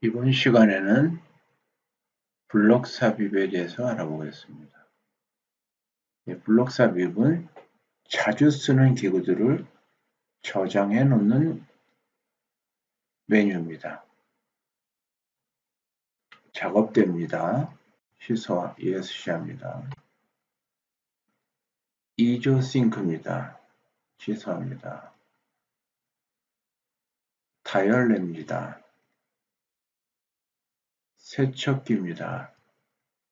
이번 시간에는 블록 삽입에 대해서 알아보겠습니다. 블록 삽입은 자주 쓰는 기구들을 저장해 놓는 메뉴입니다. 작업대입니다. 시소와 ESC입니다. 이조 싱크입니다. 취소합니다. 다이얼랩입니다. 세척기입니다.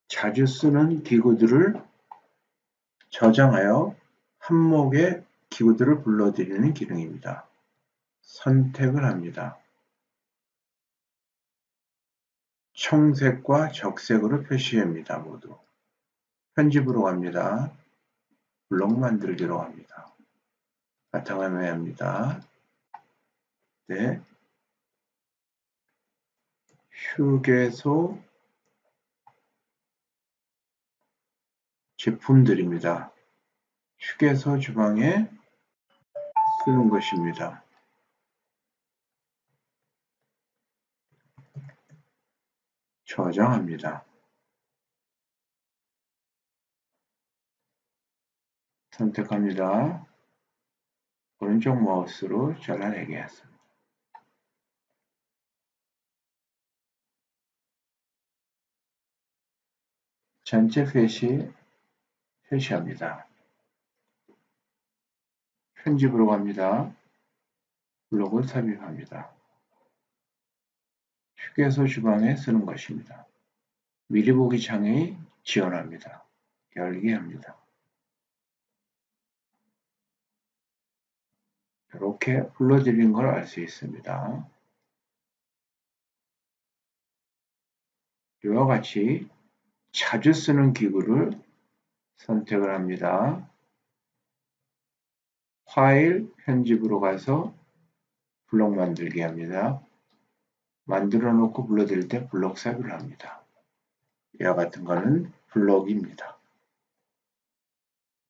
자주 쓰는 기구들을 저장하여 한목의 기구들을 불러들이는 기능입니다. 선택을 합니다. 청색과 적색으로 표시합니다. 모두. 편집으로 갑니다. 블록 만들기로 합니다. 바탕화면에 합니다. 네. 휴게소 제품들입니다. 휴게소 주방에 쓰는 것입니다. 저장합니다. 선택합니다. 오른쪽 마우스로 잘라내게 했습니다. 전체 표시 표시합니다. 편집으로 갑니다. 블록을 삽입합니다. 휴게소 주방에 쓰는 것입니다. 미리 보기 창에 지원합니다. 열기 합니다. 이렇게 불러드린 걸알 수 있습니다. 이와 같이 자주 쓰는 기구를 선택을 합니다. 파일 편집으로 가서 블록 만들기 합니다. 만들어 놓고 불러드릴 때 블록 삽입을 합니다. 이와 같은 거는 블록입니다.